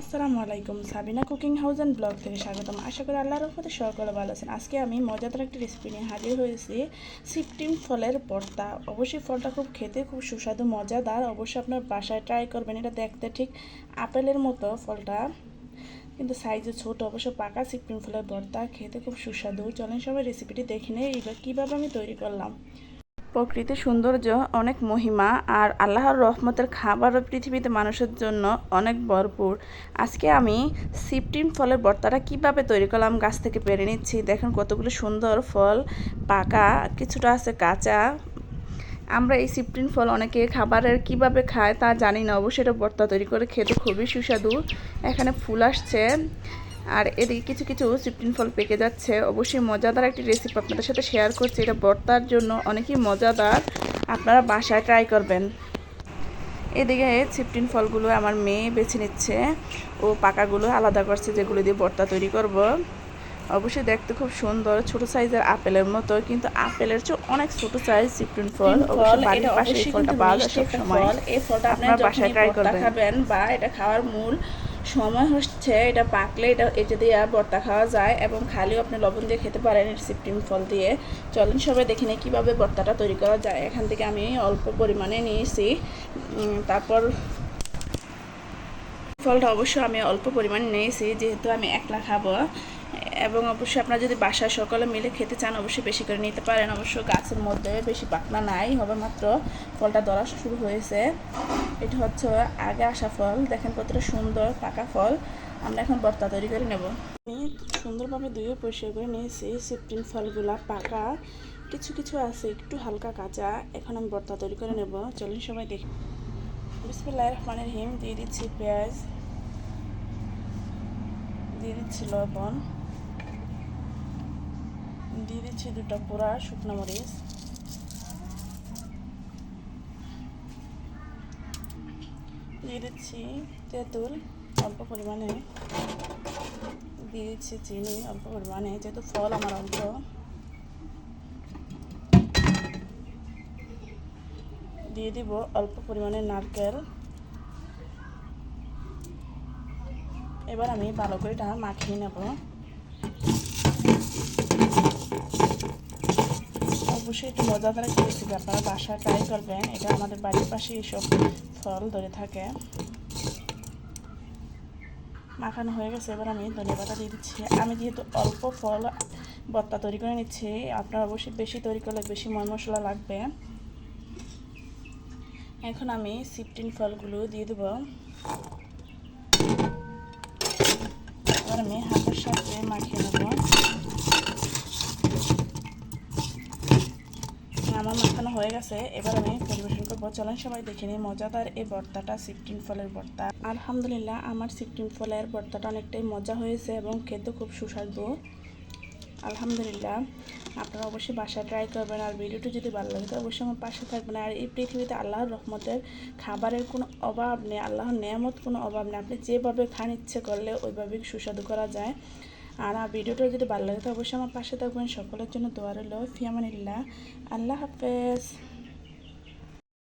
আসসালামু আলাইকুম, Sabina cooking house and blog থেকে স্বাগতম। আশা করি আল্লাহর রহমতে সকলে ভালো আছেন। আজকে আমি মজাদার একটি রেসিপি নিয়ে হাজির হয়েছি সিপটিম ফলের ভর্তা। অবশ্যই ফলটা খুব খেতে খুব সুস্বাদু, মজাদার। অবশ্যই আপনার বাসায় ট্রাই করবেন, এটা দেখতে ঠিক আপেলের মতো ফলটা। কিন্তু সাইজে ছোট, অবশ্য পাকা সিপটিম ফলের ভর্তা, খেতে খুব সুস্বাদু। চলেন সবাই রেসিপিটি দেখে নিই এবার কীভাবে আমি তৈরি করলাম। প্রকৃতির সৌন্দর্য অনেক মহিমা আর আল্লাহর রহমতের খাবারও পৃথিবীতে মানুষের জন্য অনেক ভরপুর। আজকে আমি সিপটিন ফলের ভর্তাটা কীভাবে তৈরি করলাম গাছ থেকে পেরে নিচ্ছি, দেখেন কতগুলো সুন্দর ফল, পাকা, কিছুটা আছে কাঁচা। আমরা এই সিপটিন ফল অনেকে খাবারের কীভাবে খায় তা জানি না, অবশ্যই এটা ভর্তা তৈরি করে খেতে খুবই সুস্বাদু। এখানে ফুল আসছে। আর এদিকে কিছু কিছু সিপটিন ফল পেকে যাচ্ছে। অবশ্যই মজাদার একটি রেসিপি আপনাদের সাথে শেয়ার করছি। এটা ভর্তার জন্য অনেকই মজাদার। আপনারা বাসায় ট্রাই করবেন। এদিকে সিপটিন ফলগুলো আমার মেয়ে বেছে নিচ্ছে। ও পাকাগুলো আলাদা করছে যেগুলো দিয়ে বর্তা তৈরি করব। অবশ্যই দেখতে খুব সুন্দর ছোট সাইজের আপেলের মতো কিন্তু আপেলের চেয়ে অনেক ছোট সাইজ সিপটিন ফল। অবশ্যই বাড়ির পাশে এই ফলটা পাওয়া যায় সব সময় এই ফলটা আপনারা বাসায় ট্রাই করবেন। খাবেন বা এটা খাওয়ার মূল সময় হচ্ছে এটা পাকলে এটা এটা দিয়ে ভর্তা খাওয়া যায় এবং খালিও আপনি লবণ দিয়ে খেতে পারেন সিপ্রিম ফল দিয়ে। চলেন সবাই দেখে নিই কীভাবে ভর্তাটা তৈরি করা যায়। এখান থেকে আমি অল্প পরিমাণে নিয়েছি। তারপর ফলটা অবশ্য আমি অল্প পরিমাণে নিয়েছি, যেহেতু আমি একলা খাব। এবং অবশ্যই আপনারা যদি বাসায় সকলে মিলে খেতে চান, অবশ্যই বেশি করে নিতে পারেন। অবশ্য গাছের মধ্যে বেশি পাকনা নাই, হবে মাত্র ফলটা ধরা শুরু হয়েছে। এটা হচ্ছে আগে আসা ফল, দেখেন কতটা সুন্দর পাকা ফল। আমরা এখন বর্তা তৈরি করে নেব। সুন্দরভাবে ধুয়ে পরিষ্কার করে নিয়েছি। সিপটিন ফলগুলা পাকা। কিছু কিছু আছে একটু হালকা কাঁচা। এখন আমি বর্তা তৈরি করে নেব। চলুন সবাই দেখি। বিসমিল্লাহ রহমানের হিম দিয়ে দিচ্ছি পেঁয়াজ। দিয়ে দিচ্ছি লবণ। দিয়ে দিচ্ছি দুটো পোড়া শুকনো মরিচ। দিয়ে দিচ্ছি তেঁতুল, অল্প পরিমাণে। দিয়ে দিচ্ছি চিনি, অল্প পরিমাণে, যেহেতু ফল আমার অল্প। দিয়ে দিব অল্প পরিমাণে নারকেল। এবার আমি ভালো করে এটা মাখিয়ে নেব। অবশ্যই একটু মজাদার একটা রেসিপি আপনারা বাসায় ট্রাই করবেন। এটা আমাদের বাড়ির পাশে এইসব ফল ধরে থাকে। মাখানো হয়ে গেছে। এবার আমি ধনিয়া পাতা দিয়ে দিচ্ছি। আমি যেহেতু অল্প ফল বত্তা তৈরি করে নিচ্ছি, আপনারা অবশ্যই বেশি তৈরি করলে বেশি ময় মশলা লাগবে। এখন আমি সিফটিন ফলগুলো দিয়ে দেবো। এবার আমি হাতের সাথে মাখিয়ে নেব। আমার মাখানো হয়ে গেছে, এবার আমি পরিবেশন করব। চলেন সবাই দেখে নিই মজাদার এই ভর্তাটা সিপটিন ফলের ভর্তা আলহামদুলিল্লাহ, আমার সিপটিন ফলের ভর্তাটা অনেকটাই মজা হয়েছে এবং খেতে খুব সুস্বাদু। আলহামদুলিল্লাহ, আপনারা অবশ্যই বাসায় ট্রাই করবেন আর ভিডিওটি যদি ভালো লাগে তো অবশ্যই আমার পাশে থাকবেন। আর এই পৃথিবীতে আল্লাহর রহমতের খাবারের কোনো অভাব নেই, আল্লাহর নেয়ামত কোনো অভাব নেই। আপনি যেভাবে খান ইচ্ছে করলে ওইভাবেই সুস্বাদু করা যায়। আর ভিডিওটা যদি ভালো লাগে তো অবশ্যই আমার পাশে থাকবেন। সকলের জন্য দোয়া রইল। ফিয়ামানিল্লাহ। আল্লাহ হাফেজ।